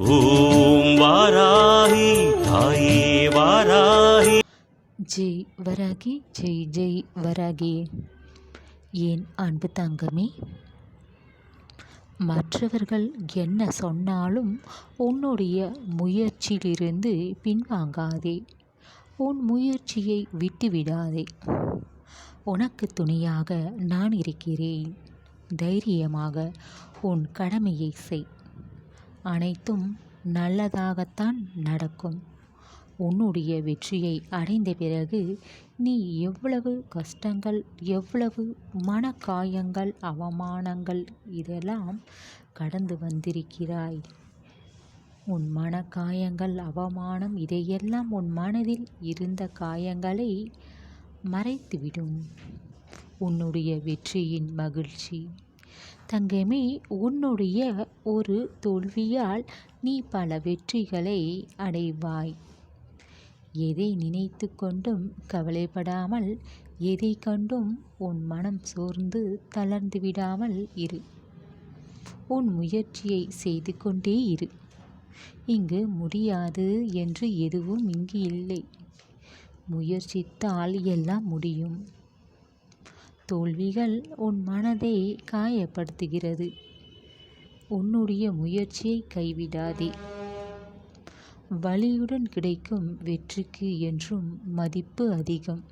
ஓம் வாராகி தாயே வாராகி. ஜெய் வராகி ஜெய் ஜெய் வராகி. என் அன்பு தங்கமே? மற்றவர்கள் என்ன சொன்னாலும் உன்னுடைய முயற்சியிலிருந்து பின்வாங்காதே. உன் முயற்சியை விட்டுவிடாதே. உனக்கு துணையாக நான் இருக்கிறேன். தைரியமாக உன் கடமையை செய். அனைத்தும் நல்லதாகத்தான் நடக்கும். உன்னுடைய வெற்றியை அடைந்த பிறகு நீ எவ்வளவு கஷ்டங்கள் எவ்வளவு மனக்காயங்கள் அவமானங்கள் இதெல்லாம் கடந்து வந்திருக்கிறாய். உன் மனக்காயங்கள் அவமானம் இதையெல்லாம் உன் மனதில் இருந்த காயங்களை மறைத்துவிடும். உன்னுடைய வெற்றியின் மகிழ்ச்சி தங்கமே உன்னுடைய ஒரு தோல்வியால் நீ பல வெற்றிகளை அடைவாய். எதை நினைத்து கொண்டும் கவலைப்படாமல் எதை கண்டும் உன் மனம் சோர்ந்து தளர்ந்து விடாமல் இரு. உன் முயற்சியை செய்து கொண்டே இரு. இங்கு முடியாது என்று எதுவும் இங்கு இல்லை. முயற்சித்தால் எல்லாம் முடியும். தோல்விகள் உன் மனதை காயப்படுத்துகிறது. உன்னுடைய முயற்சியை கைவிடாதே. வலியுடன் கிடைக்கும் வெற்றிக்கு என்றும் மதிப்பு அதிகம்.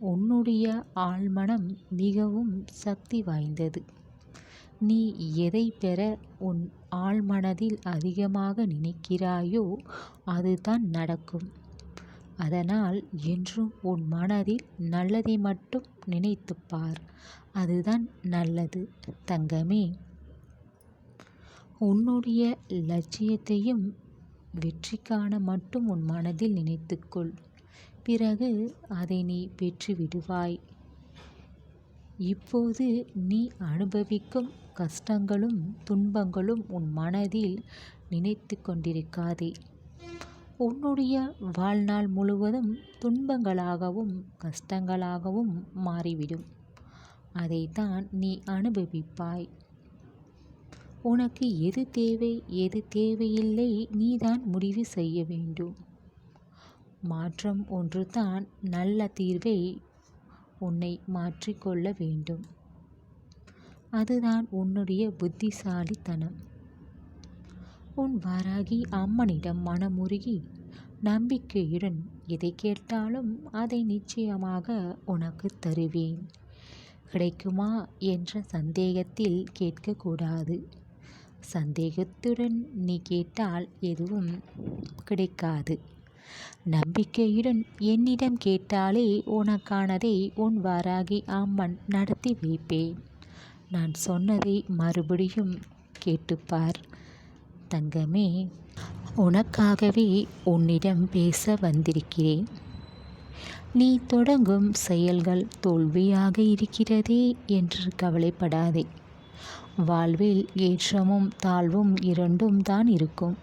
உன்னுடைய ஆழ்மனம் மிகவும் சக்தி வாய்ந்தது. நீ எதை பெற உன் ஆழ்மனதில் அதிகமாக நினைக்கிறாயோ அதுதான் நடக்கும். அதனால் என்றும் உன் மனதில் நல்லதை மட்டும் நினைத்துப்பார் அதுதான் நல்லது. தங்கமே உன்னுடைய லட்சியத்தையும் வெற்றிக்கான மட்டும் உன் மனதில் நினைத்துக்கொள். பிறகு அதை நீ பெற்று விடுவாய் இப்போது நீ அனுபவிக்கும் கஷ்டங்களும் துன்பங்களும் உன் மனதில் நினைத்து கொண்டிருக்காதே உன்னுடைய வாழ்நாள் முழுவதும் துன்பங்களாகவும் கஷ்டங்களாகவும் மாறிவிடும். அதைத்தான் நீ அனுபவிப்பாய். உனக்கு எது தேவை எது தேவையில்லை நீதான் முடிவு செய்ய வேண்டும். மாற்றம் ஒன்றுதான் நல்ல தீர்வை உன்னை மாற்றிக்கொள்ள வேண்டும். அதுதான் உன்னுடைய புத்திசாலித்தனம். உன் வாராகி அம்மனிடம் மனமுருகி நம்பிக்கையுடன் எதை கேட்டாலும் அதை நிச்சயமாக உனக்கு தருவேன். கிடைக்குமா என்ற சந்தேகத்தில் கேட்கக்கூடாது. சந்தேகத்துடன் நீ கேட்டால் எதுவும் கிடைக்காது. நம்பிக்கையுடன் என்னிடம் கேட்டாலே உனக்கானதை உன் வாராகி அம்மன் நடத்தி வைப்பேன். நான் சொன்னதை மறுபடியும் கேட்டுப்பார். தங்கமே உனக்காகவே உன்னிடம் பேச வந்திருக்கிறேன். நீ தொடங்கும் செயல்கள் தோல்வியாக இருக்கிறதே என்று கவலைப்படாதே. வாழ்வில் ஏற்றமும் தாழ்வும் இரண்டும் தான் இருக்கும்.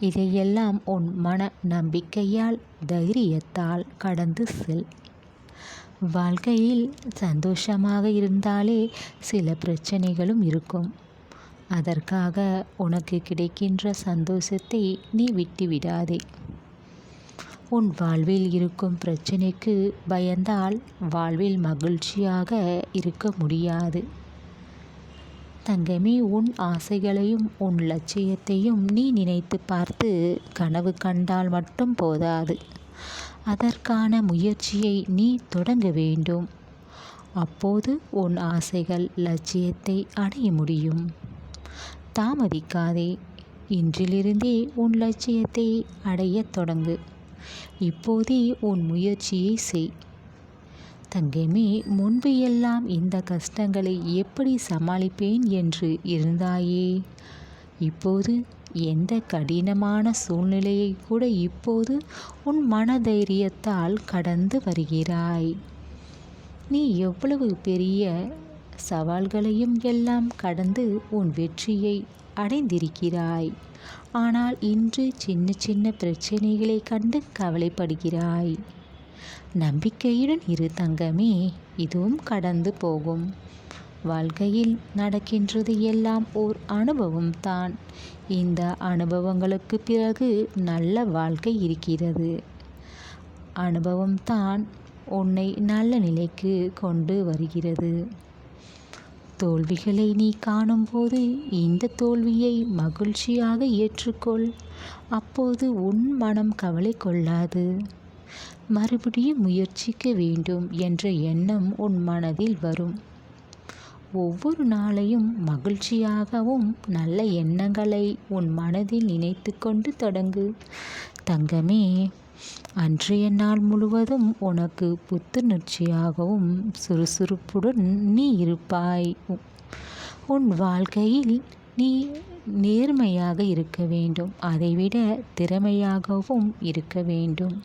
இதையெல்லாம் உன் மன நம்பிக்கையால் தைரியத்தால் கடந்து செல். வாழ்க்கையில் சந்தோஷமாக இருந்தாலே சில பிரச்சனைகளும் இருக்கும். அதற்காக உனக்கு கிடைக்கின்ற சந்தோஷத்தை நீ விட்டுவிடாதே. உன் வாழ்வில் இருக்கும் பிரச்சனைக்கு பயந்தால் வாழ்வில் மகிழ்ச்சியாக இருக்க முடியாது. தங்கமே உன் ஆசைகளையும் உன் லட்சியத்தையும் நீ நினைத்து பார்த்து கனவு கண்டால் மட்டும் போதாது. அதற்கான முயற்சியை நீ தொடங்க வேண்டும். அப்போது உன் ஆசைகள் லட்சியத்தை அடைய முடியும். தாமதிக்காதே. இன்றிலிருந்தே உன் லட்சியத்தை அடையத் தொடங்கு. இப்போதே உன் முயற்சியை செய். தங்கமே முன்பு எல்லாம் இந்த கஷ்டங்களை எப்படி சமாளிப்பேன் என்று இருந்தாயே? இப்போது எந்த கடினமான சூழ்நிலையை கூட இப்போது உன் மனதைரியத்தால் கடந்து வருகிறாய். நீ எவ்வளவு பெரிய சவால்களையும் எல்லாம் கடந்து உன் வெற்றியை அடைந்திருக்கிறாய். ஆனால் இன்று சின்ன சின்ன பிரச்சனைகளை கண்டு கவலைப்படுகிறாய். நம்பிக்கையுடன் இரு தங்கமே இதுவும் கடந்து போகும். வாழ்க்கையில் நடக்கின்றது எல்லாம் ஓர் அனுபவம் தான். இந்த அனுபவங்களுக்கு பிறகு நல்ல வாழ்க்கை இருக்கிறது. அனுபவம் தான் உன்னை நல்ல நிலைக்கு கொண்டு வருகிறது. தோல்விகளை நீ காணும்போது இந்த தோல்வியை மகிழ்ச்சியாக ஏற்றுக்கொள். அப்போது உன் மனம் கவலை கொள்ளாது. மறுபடியும் முயற்சிக்க வேண்டும் என்ற எண்ணம் உன் மனதில் வரும். ஒவ்வொரு நாளையும் மகிழ்ச்சியாகவும் நல்ல எண்ணங்களை உன் மனதில் நினைத்து கொண்டு தொடங்கு. தங்கமே அன்றைய நாள் முழுவதும் உனக்கு புத்துணர்ச்சியாகவும் சுறுசுறுப்புடன் நீ இருப்பாய். உன் வாழ்க்கையில் நீ நேர்மையாக இருக்க வேண்டும். அதைவிட திறமையாகவும் இருக்க வேண்டும்.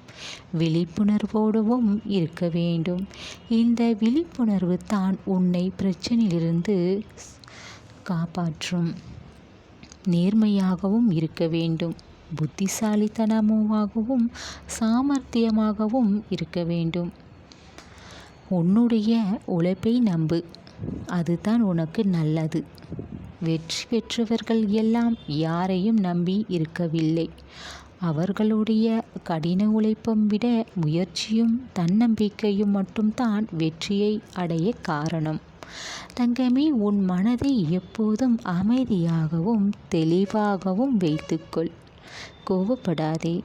விழிப்புணர்வோடவும் இருக்க வேண்டும். இந்த விழிப்புணர்வு தான் உன்னை பிரச்சனையிலிருந்து காப்பாற்றும். நேர்மையாகவும் இருக்க வேண்டும். புத்திசாலித்தனமாகவும் சாமர்த்தியமாகவும் இருக்க வேண்டும். உன்னுடைய உழைப்பை நம்பு. அதுதான் உனக்கு நல்லது. வெற்றி பெற்றவர்கள் எல்லாம் யாரையும் நம்பி இருக்கவில்லை. அவர்களுடைய கடின உழைப்பும் விட முயற்சியும் தன்னம்பிக்கையும் மட்டும்தான் வெற்றியை அடைய காரணம். தங்கமே உன் மனதை எப்போதும் அமைதியாகவும் தெளிவாகவும் வைத்துக்கொள். கோபப்படாதே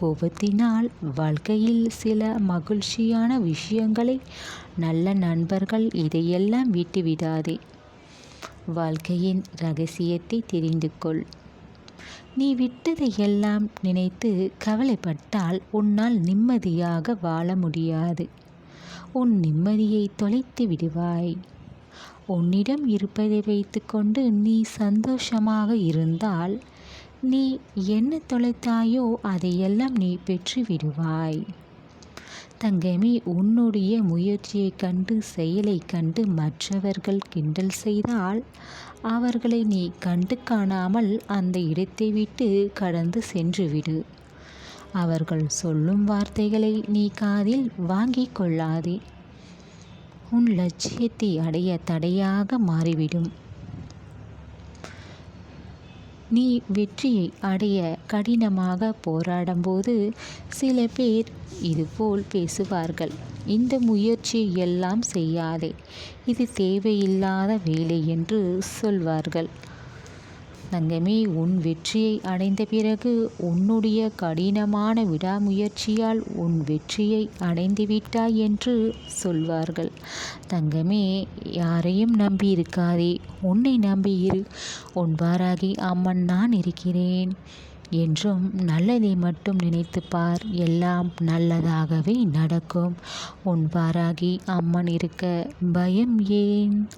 கோபத்தினால் வாழ்க்கையில் சில மகிழ்ச்சியான விஷயங்களை நல்ல நண்பர்கள் இதையெல்லாம் விட்டுவிடாதே. வாழ்க்கையின் ரகசியத்தை தெரிந்து கொள். நீ விட்டதையெல்லாம் நினைத்து கவலைப்பட்டால் உன்னால் நிம்மதியாக வாழ முடியாது. உன் நிம்மதியை தொலைத்து விடுவாய். உன்னிடம் இருப்பதை வைத்துக்கொண்டு நீ சந்தோஷமாக இருந்தால் நீ என்ன தொலைத்தாயோ அதையெல்லாம் நீ பெற்று விடுவாய் தங்கமே உன்னுடைய முயற்சியைக் கண்டு செயலை கண்டு மற்றவர்கள் கிண்டல் செய்தால் அவர்களை நீ கண்டு காணாமல் அந்த இடத்தை விட்டு கடந்து சென்றுவிடு. அவர்கள் சொல்லும் வார்த்தைகளை நீ காதில் வாங்கிக் கொள்ளாதே. உன் லட்சியத்தை அடைய தடையாக மாறிவிடும். நீ வெற்றியை அடைய கடினமாக போராடும்போது சில பேர் இதுபோல் பேசுவார்கள் இந்த முயற்சி எல்லாம் செய்யாதே இது தேவையில்லாத வேலை என்று சொல்வார்கள். தங்கமே உன் வெற்றியை அடைந்த பிறகு உன்னுடைய கடினமான விடாமுயற்சியால் உன் வெற்றியை அடைந்துவிட்டாய் என்று சொல்வார்கள். தங்கமே யாரையும் நம்பி இருக்காதே உன்னை நம்பி இரு. உன் வாராகி அம்மன் நான் இருக்கிறேன் என்றும் நல்லதை மட்டும் நினைத்து பார் எல்லாம் நல்லதாகவே நடக்கும். உன் வாராகி அம்மன் இருக்க பயம் ஏன்?